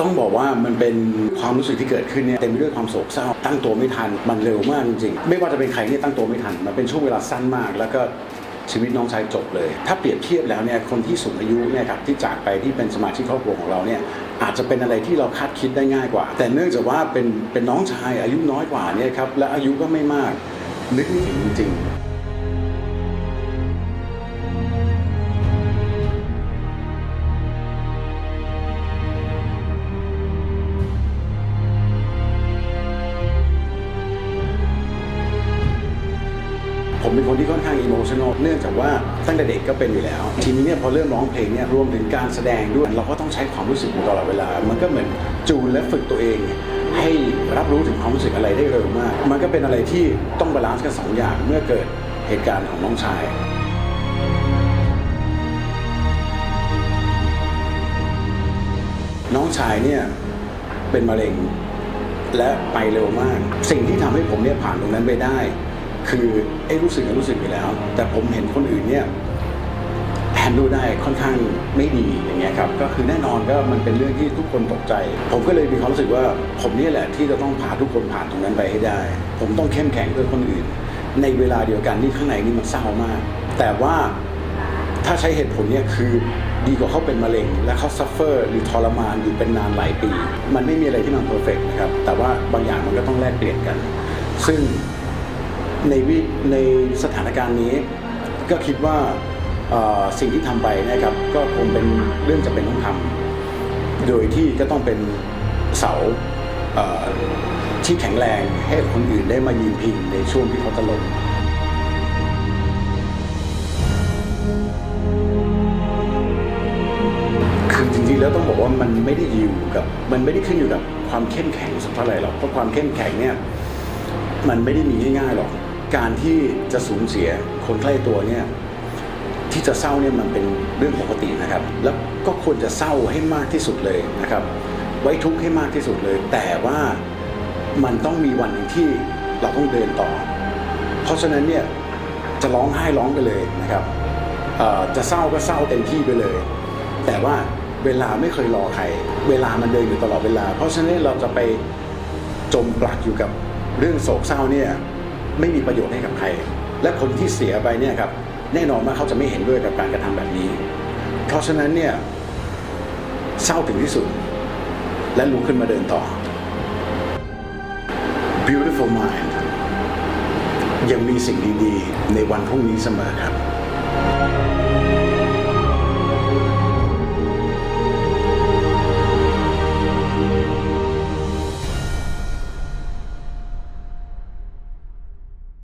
ต้องบอกว่ามันเป็นความรู้สึกที่เกิดขึ้นเนี่ยเต็มไปด้วยความโศกเศร้า ตั้งตัวไม่ทันมันเร็วมากจริงๆ ไม่ว่าจะเป็นใครเนี่ยตั้งตัวไม่ทัน มันเป็นช่วงเวลาสั้นมาก แล้วก็ชีวิตน้องชายจบเลย ถ้าเปรียบเทียบแล้วเนี่ยคนที่สูงอายุเนี่ยครับที่จากไปที่เป็นสมาชิกครอบครัวของเราเนี่ยอาจจะเป็นอะไรที่เราคาดคิดได้ง่ายกว่า แต่เนื่องจากว่าเป็นเป็นน้องชายอายุน้อยกว่าเนี่ยครับและอายุก็ไม่มากนึกไม่ถึงจริงๆ ผมเป็นคนที่ค่อนข้างอิโมชันอลเนื่องจากว่าตั้งแต่เด็กก็เป็นอยู่แล้ว ทีนี้เนี่ยพอเริ่มร้องเพลงเนี่ยรวมถึงการแสดงด้วย เราก็ต้องใช้ความรู้สึกอยู่ตลอดเวลา มันก็เหมือนจูนและฝึกตัวเองให้รับรู้ถึงความรู้สึกอะไรได้เร็วมาก มันก็เป็นอะไรที่ต้องบาลานซ์กันสองอย่างเมื่อเกิดเหตุการณ์ของน้องชายน้องชายเนี่ยเป็นมะเร็งและไปเร็วมาก สิ่งที่ทำให้ผมเนี่ยผ่านตรงนั้นไปได้ คือไอ้รู้สึกก็รู้สึกไปแล้ว แต่ผมเห็นคนอื่นเนี่ยแฮนดูได้ค่อนข้างไม่ดีอย่างเงี้ยครับก็คือแน่นอนก็มันเป็นเรื่องที่ทุกคนตกใจ ผมก็เลยมีความรู้สึกว่าผมนี่แหละที่จะต้องพาทุกคนผ่านตรงนั้นไปให้ได้ ผมต้องเข้มแข็งเพื่อคนอื่น ในเวลาเดียวกันที่ข้างในนี่มันเศร้ามาก แต่ว่าถ้าใช้เหตุผลเนี่ยคือดีกว่าเขาเป็นมะเร็ง และเขาซัฟเฟอร์หรือทรมานอยู่เป็นนานหลายปี มันไม่มีอะไรที่มันเพอร์เฟกนะครับแต่ว่าบางอย่างมันก็ต้องแลกเปลี่ยนกัน ซึ่ง ในวิในสถานการณ์นี้ ก็คิดว่าสิ่งที่ทำไปนะครับ ก็คงเป็นเรื่องจะเป็นต้องทำโดยที่ก็ต้องเป็นเสาที่แข็งแรงให้คนอื่นได้มายืนพิงในช่วงที่เขาจะลงคือจริงๆแล้วต้องบอกว่ามันไม่ได้อยู่กับ มันไม่ได้ขึ้นอยู่กับความเข้มแข็งสักเท่าไหร่หรอกเพราะความเข้มแข็งเนี่ยมันไม่ได้มีง่ายๆหรอก การที่จะสูญเสียคนใกล้ตัวเนี่ยที่จะเศร้าเนี่ยมันเป็นเรื่องปกตินะครับ แล้วก็ควรจะเศร้าให้มากที่สุดเลยนะครับ ไว้ทุกข์ให้มากที่สุดเลย แต่ว่ามันต้องมีวันหนึ่งที่เราต้องเดินต่อ เพราะฉะนั้นเนี่ยจะร้องไห้ร้องไปเลยนะครับจะเศร้าก็เศร้าเต็มที่ไปเลย แต่ว่าเวลาไม่เคยรอใคร เวลามันเดินอยู่ตลอดเวลา เพราะฉะนั้นเราจะไปจมปลักอยู่กับเรื่องโศกเศร้าเนี่ย ไม่มีประโยชน์ให้กับใคร และคนที่เสียไปเนี่ยครับแน่นอนว่าเขาจะไม่เห็นด้วยกับการกระทำแบบนี้ เพราะฉะนั้นเนี่ยเศร้าถึงที่สุด และลุกขึ้นมาเดินต่อ beautiful mind ยังมีสิ่งดีๆ ในวันพรุ่งนี้เสมอครับ